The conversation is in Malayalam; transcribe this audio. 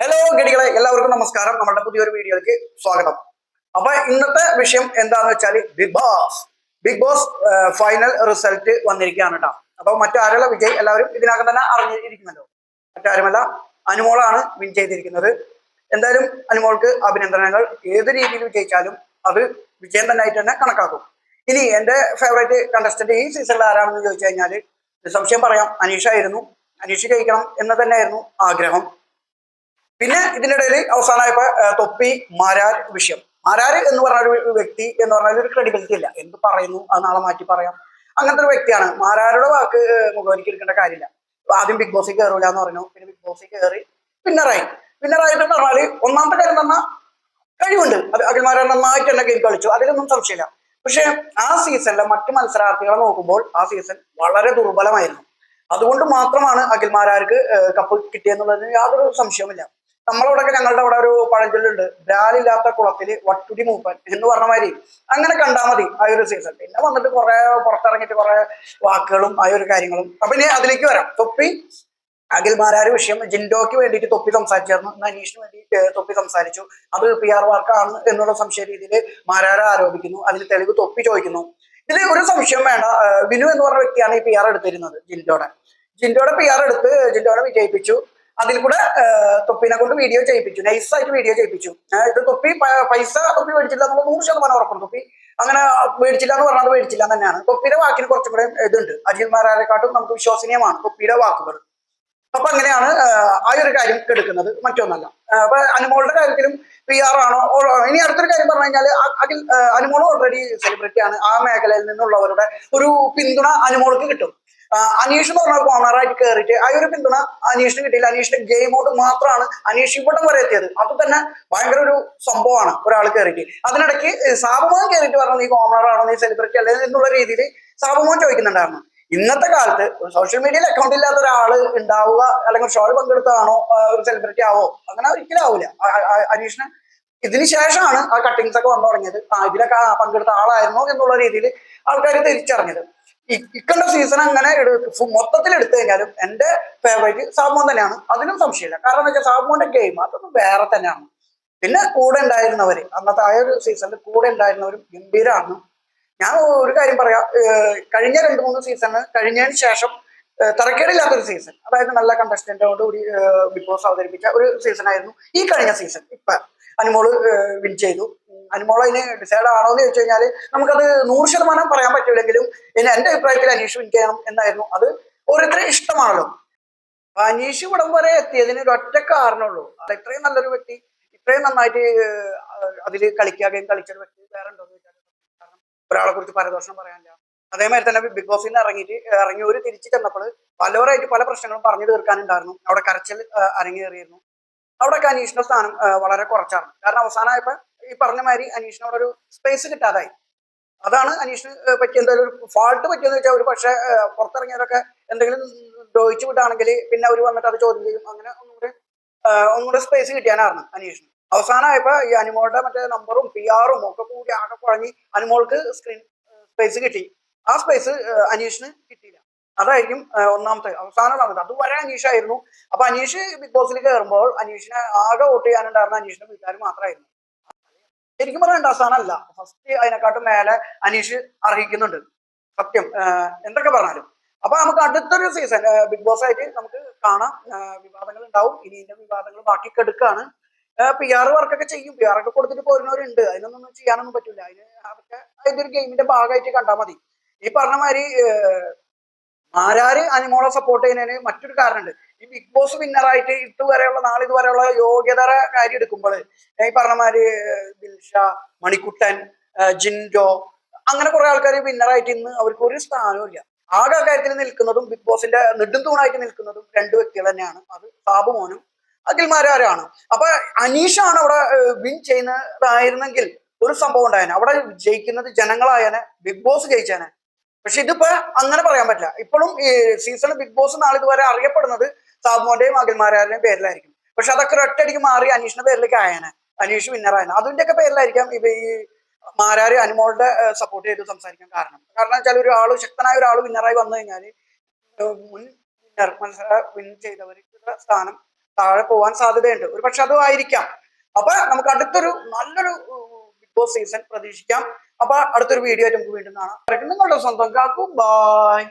ഹലോ ഗഡികളെ എല്ലാവർക്കും നമസ്കാരം. നമ്മുടെ പുതിയൊരു വീഡിയോയിലേക്ക് സ്വാഗതം. അപ്പൊ ഇന്നത്തെ വിഷയം എന്താന്ന് വെച്ചാൽ big boss big boss final result വന്നിരിക്കുകയാണ് കേട്ടോ അപ്പൊ മറ്റാരല്ല വിജയ് എല്ലാവരും ഇതിനകം തന്നെ അറിഞ്ഞിരിക്കുന്നല്ലോ മറ്റാരുമല്ല അനുമോളാണ് വിൻ ചെയ്തിരിക്കുന്നത്. എന്തായാലും അനുമോൾക്ക് അഭിനന്ദനങ്ങൾ. ഏത് രീതിയിൽ വിജയിച്ചാലും അത് വിജയം തന്നെ ആയിട്ട് തന്നെ കണക്കാക്കും. ഇനി എന്റെ ഫേവറേറ്റ് കണ്ടസ്റ്റന്റ് ഈ സീസണിൽ ആരാണെന്ന് ചോദിച്ചു കഴിഞ്ഞാൽ സംശയം പറയാം. അനീഷ ആയിരുന്നു. അനീഷ് ജയിക്കണം എന്ന് തന്നെയായിരുന്നു ആഗ്രഹം. പിന്നെ ഇതിനിടയിൽ അവസാനമായപ്പോ തൊപ്പി മാരാർ വിഷയം. മാരാർ എന്ന് പറഞ്ഞ ഒരു വ്യക്തി എന്ന് പറഞ്ഞാൽ ഒരു ക്രെഡിബിലിറ്റി ഇല്ല. എന്ത് പറയുന്നു? അത് നാളെ മാറ്റി പറയാം. അങ്ങനത്തെ ഒരു വ്യക്തിയാണ്. മാരാരുടെ വാക്ക് മുഖവരിക്ക് എടുക്കേണ്ട കാര്യമില്ല. ആദ്യം ബിഗ് ബോസിൽ കയറൂല എന്ന് പറഞ്ഞു പിന്നെ ബിഗ് ബോസിൽ കയറി വിന്നറായി വിന്നറായിട്ട് പറഞ്ഞാൽ ഒന്നാമത്തെ കാര്യം പറഞ്ഞാൽ കഴിവുണ്ട്. അത് അഖിൽമാരാർ നന്നായിട്ട് തന്നെ ഗെയിം കളിച്ചു. അതിലൊന്നും സംശയമില്ല. പക്ഷെ ആ സീസണിലെ മറ്റു മത്സരാർത്ഥികളെ നോക്കുമ്പോൾ ആ സീസൺ വളരെ ദുർബലമായിരുന്നു. അതുകൊണ്ട് മാത്രമാണ് അഖിൽമാരാർക്ക് കപ്പ് കിട്ടിയെന്നുള്ളതിന് യാതൊരു സംശയവുമില്ല. നമ്മളവിടെയൊക്കെ ഞങ്ങളുടെ അവിടെ ഒരു പഴഞ്ചൊല്ലുണ്ട് ബ്രാലില്ലാത്ത കുളത്തിൽ വട്ടുടി മൂപ്പൻ എന്ന് പറഞ്ഞ മാതിരി. അങ്ങനെ കണ്ടാൽ മതി ആ ഒരു സീസൺ പിന്നെ വന്നിട്ട് കുറെ പുറത്തിറങ്ങിയിട്ട് കുറെ വാക്കുകളും ആ ഒരു കാര്യങ്ങളും. അപ്പൊ ഇനി അതിലേക്ക് വരാം. തൊപ്പി. അഖിൽമാരാര് വിഷയം ജിൻഡോക്ക് വേണ്ടിയിട്ട് തൊപ്പി സംസാരിച്ചായിരുന്നു. അനീഷിന് വേണ്ടി തൊപ്പി സംസാരിച്ചു. അത് പി ആർ വർക്കാണ് എന്നുള്ള സംശയ രീതിയിൽ മാരാര ആരോപിക്കുന്നു. അതിന് തെളിവ് തൊപ്പി ചോദിക്കുന്നു. ഇതിൽ ഒരു സംശയം വേണ്ട. വിനു എന്ന് പറഞ്ഞ വ്യക്തിയാണ് ഈ പി ആർ എടുത്തിരുന്നത് ജിൻഡോടെ. ജിൻഡോടെ പി ആർ എടുത്ത് ജിൻഡോടെ വിജയിപ്പിച്ചു. അതിൽ കൂടെ തൊപ്പിനെ കൊണ്ട് വീഡിയോ ചെയ്യിപ്പിച്ചു. നൈസായിട്ട് വീഡിയോ ചെയ്യിപ്പിച്ചു. ഇത് തൊപ്പി പൈസ തൊപ്പി മേടിച്ചില്ല നമ്മൾ നൂറ് ശതമാനം ഉറപ്പാണ് തൊപ്പി അങ്ങനെ മേടിച്ചില്ല എന്ന് പറഞ്ഞാൽ മേടിച്ചില്ല തന്നെയാണ്. തൊപ്പിയുടെ വാക്കിന് കുറച്ചും കൂടെ ഇതുണ്ട്. അജിൽമാരെക്കാട്ടും നമുക്ക് വിശ്വസനീയമാണ് തൊപ്പിയുടെ വാക്കുകൾ. അപ്പൊ അങ്ങനെയാണ് ആ ഒരു കാര്യം എടുക്കുന്നത്. മറ്റൊന്നല്ല. അപ്പൊ അനുമോളുടെ കാര്യത്തിലും പി ആർ ആണോ? ഇനി അടുത്തൊരു കാര്യം പറഞ്ഞു കഴിഞ്ഞാൽ അതിൽ അനുമോൾ ഓൾറെഡി സെലിബ്രിറ്റി ആണ്. ആ മേഖലയിൽ നിന്നുള്ളവരുടെ ഒരു പിന്തുണ അനുമോൾക്ക് കിട്ടും. അനീഷ് എന്ന് പറഞ്ഞ കോണറായിട്ട് കയറിയിട്ട് ആ ഒരു പിന്തുണ അനീഷിന് കിട്ടിയില്ല. അനീഷിന്റെ ഗെയിം ഔട്ട് മാത്രമാണ് അനീഷ് ഇവിടം വരെ എത്തിയത്. അത് തന്നെ ഭയങ്കര ഒരു സംഭവമാണ് ഒരാൾ കയറിയിട്ട് അതിനിടയ്ക്ക് സാബമോൻ കയറിയിട്ട് പറഞ്ഞു നീ കോമണറാണോ നീ സെലിബ്രിറ്റി അല്ലേ എന്നുള്ള രീതിയിൽ സാബമോൻ ചോദിക്കുന്നുണ്ടായിരുന്നു. ഇന്നത്തെ കാലത്ത് സോഷ്യൽ മീഡിയയിൽ അക്കൗണ്ട് ഇല്ലാത്ത ഒരാൾ ഉണ്ടാവുക അല്ലെങ്കിൽ ഷോയിൽ പങ്കെടുത്തതാണോ ഒരു സെലിബ്രിറ്റി ആവോ അങ്ങനെ ഒരിക്കലും ആവൂല. ആ, ആ, ആ, അനീഷിന് ഇതിന് ശേഷമാണ് ആ കട്ടിങ്സ് ഒക്കെ വന്നു തുടങ്ങിയത്. ആ ഇതിലൊക്കെ പങ്കെടുത്ത ആളായിരുന്നോ എന്നുള്ള രീതിയിൽ ആൾക്കാർ തിരിച്ചറിഞ്ഞത്. ഇക്കണ്ട സീസൺ അങ്ങനെ മൊത്തത്തിൽ എടുത്തു കഴിഞ്ഞാലും എന്റെ ഫേവറേറ്റ് സാബുമോൻ തന്നെയാണ്. അതിനും സംശയമില്ല. കാരണം എന്താ വെച്ചാൽ സാബുമോന്റെ ഗെയിം അതൊന്നും വേറെ തന്നെയാണ്. പിന്നെ കൂടെ ഉണ്ടായിരുന്നവര് അന്നത്തെ ആ ഒരു സീസണിൽ കൂടെ ഉണ്ടായിരുന്നവരും ഗംഭീരമാണ് ഞാൻ ഒരു കാര്യം പറയാം കഴിഞ്ഞ രണ്ട് മൂന്ന് സീസണ് കഴിഞ്ഞതിന് ശേഷം തിരക്കേടില്ലാത്തൊരു സീസൺ അതായത് നല്ല കണ്ടസ്റ്റന്റോട് കൂടി ബിഗ് ബോസ് അവതരിപ്പിച്ച ഒരു സീസൺ ആയിരുന്നു ഈ കഴിഞ്ഞ സീസൺ ഇപ്പൊ അനുമോൾ വിൻ ചെയ്തു. അനുമോൾ അതിന് ഡിസൈഡ് ആണോ എന്ന് ചോദിച്ചു കഴിഞ്ഞാൽ നമുക്കത് നൂറ് ശതമാനം പറയാൻ പറ്റില്ലെങ്കിലും ഇനി എന്റെ അഭിപ്രായത്തിൽ അനീഷ് വിൻ ചെയ്യണം എന്നായിരുന്നു. അത് ഓരോരുത്തരെ ഇഷ്ടമാണല്ലോ. അനീഷ് ഇവിടം വരെ എത്തിയതിന് ഒരു ഒറ്റ കാരണമുള്ളൂ. അത് ഇത്രയും നല്ലൊരു വ്യക്തി ഇത്രയും നന്നായിട്ട് അതിൽ കളിക്കുകയും കളിച്ചൊരു വ്യക്തി വേറെ ഉണ്ടോ എന്ന് കാരണം ഒരാളെ കുറിച്ച് പരദോഷം പറയാനില്ല. അതേമാതിരി തന്നെ ബിഗ് ബോസിൽ നിന്ന് ഇറങ്ങിയിട്ട് ഇറങ്ങി ഒരു തിരിച്ചു ചെന്നപ്പോൾ പലവരായിട്ട് പല പ്രശ്നങ്ങളും പറഞ്ഞു തീർക്കാനുണ്ടായിരുന്നു. അവിടെ കരച്ചിൽ അരങ്ങേറിയിരുന്നു. അവിടെയൊക്കെ അനീഷിന്റെ സ്ഥാനം വളരെ കുറച്ചാണ്. കാരണം അവസാനമായപ്പോ ഈ പറഞ്ഞ മാതിരി അവിടെ ഒരു സ്പേസ് കിട്ടാതായി. അതാണ് അനീഷിന് പറ്റിയ എന്തായാലും ഒരു ഫാൾട്ട് പറ്റിയെന്ന് വെച്ചാൽ ഒരു പക്ഷേ പുറത്തിറങ്ങിയവരൊക്കെ എന്തെങ്കിലും ദ്രോഹിച്ചു വിട്ടാണെങ്കിൽ പിന്നെ അവർ വന്നിട്ട് അത് ചോദ്യം ചെയ്യും. അങ്ങനെ ഒന്നുകൂടി ഒന്നുകൂടി സ്പേസ് കിട്ടിയാനായിരുന്നു അനീഷിന്. അവസാനമായപ്പോ ഈ അനുമോളുടെ മറ്റേ നമ്പറും പി ആറും ഒക്കെ കൂടി ആകെ കുഴങ്ങി അനുമോൾക്ക് സ്ക്രീൻ സ്പേസ് കിട്ടി. ആ സ്പേസ് അനീഷിന് കിട്ടിയില്ല. അതായിരിക്കും ഒന്നാമത്തെ അവസാന നടന്നത്. അതുവരെ അനീഷായിരുന്നു. അപ്പൊ അനീഷ് ബിഗ് ബോസിൽ കയറുമ്പോൾ അനീഷിനെ ആകെ വോട്ട് ചെയ്യാനുണ്ടായിരുന്ന അനീഷിന്റെ വീട്ടുകാർ മാത്രമായിരുന്നു. ശരിക്കും പറഞ്ഞാൽ രണ്ടാം സ്ഥാനമല്ല. ഫസ്റ്റ് അതിനെക്കാട്ടും മേലെ അനീഷ് അർഹിക്കുന്നുണ്ട്. സത്യം എന്തൊക്കെ പറഞ്ഞാലും. അപ്പൊ നമുക്ക് അടുത്തൊരു സീസൺ ബിഗ് ബോസ് ആയിട്ട് നമുക്ക് കാണാം. വിവാദങ്ങൾ ഉണ്ടാവും. ഇനി ഇതിന്റെ വിവാദങ്ങൾ ബാക്കി കെടുക്കാണ്. പി ആർ വർക്കൊക്കെ ചെയ്യും. പി ആർ ഒക്കെ കൊടുത്തിട്ട് പോരുന്നവരുണ്ട്. അതിനൊന്നും ചെയ്യാനൊന്നും പറ്റില്ല അതിന് അതൊക്കെ അതിന്റെ ഒരു ഗെയിമിന്റെ ഭാഗമായിട്ട് കണ്ടാൽ മതി. ഈ പറഞ്ഞ മാതിരി ആരാര് അനിമോളെ സപ്പോർട്ട് ചെയ്യുന്നതിന് മറ്റൊരു കാരണമുണ്ട്. ഈ ബിഗ് ബോസ് വിന്നറായിട്ട് ഇതുവരെയുള്ള നാളെ ഇതുവരെയുള്ള യോഗ്യതര കാര്യം എടുക്കുമ്പോൾ ഈ പറഞ്ഞമാര് ദിൽഷ മണിക്കുട്ടൻ ജിൻഡോ അങ്ങനെ കുറെ ആൾക്കാർ വിന്നറായിട്ട് ഇന്ന് അവർക്ക് ഒരു സ്ഥാനവും ഇല്ല. ആകെ കാര്യത്തിൽ നിൽക്കുന്നതും ബിഗ് ബോസിന്റെ നെടും തൂണായിട്ട് നിൽക്കുന്നതും രണ്ട് വ്യക്തികൾ തന്നെയാണ്. അത് മോനും അഖിൽമാരാരാണ് അപ്പൊ അനീഷാണ് അവിടെ വിൻ ചെയ്യുന്നതായിരുന്നെങ്കിൽ ഒരു സംഭവം ഉണ്ടായേനെ. അവിടെ ജയിക്കുന്നത് ജനങ്ങളായനെ ബിഗ് ബോസ് ജയിച്ചേനെ. പക്ഷെ ഇതിപ്പോ അങ്ങനെ പറയാൻ പറ്റില്ല. ഇപ്പോഴും ഈ സീസൺ ബിഗ് ബോസ് നാളെ ഇതുവരെ അറിയപ്പെടുന്നത് സാബുമോന്റെയും അഖിൽമാരാരുടെയും പേരിലായിരിക്കും. പക്ഷെ അതൊക്കെ ഒറ്റയടിക്ക് മാറി അനീഷിന്റെ പേരിലേക്ക് ആയനെ. അനീഷ് വിന്നറായനെ അതിന്റെ ഒക്കെ പേരിലായിരിക്കാം ഇവ ഈ മാരാര് അനുമോളുടെ സപ്പോർട്ട് ചെയ്ത് സംസാരിക്കാൻ കാരണം. കാരണം വെച്ചാൽ ഒരു ആൾ ശക്തനായ ഒരാൾ വിന്നറായി വന്നു കഴിഞ്ഞാൽ മുൻ വിന്നർ മത്സര വിൻ ചെയ്തവർക്ക് സ്ഥാനം താഴെ പോവാൻ സാധ്യതയുണ്ട്. ഒരു പക്ഷെ അതും ആയിരിക്കാം. അപ്പൊ നമുക്ക് അടുത്തൊരു നല്ലൊരു ബോസ് സീസൺ പ്രതീക്ഷിക്കാം. അപ്പൊ അടുത്തൊരു വീഡിയോ ആയിട്ട് നമുക്ക് വീണ്ടും കാണാം. നിങ്ങളുടെ സ്വന്തം കാക്കു. ബൈ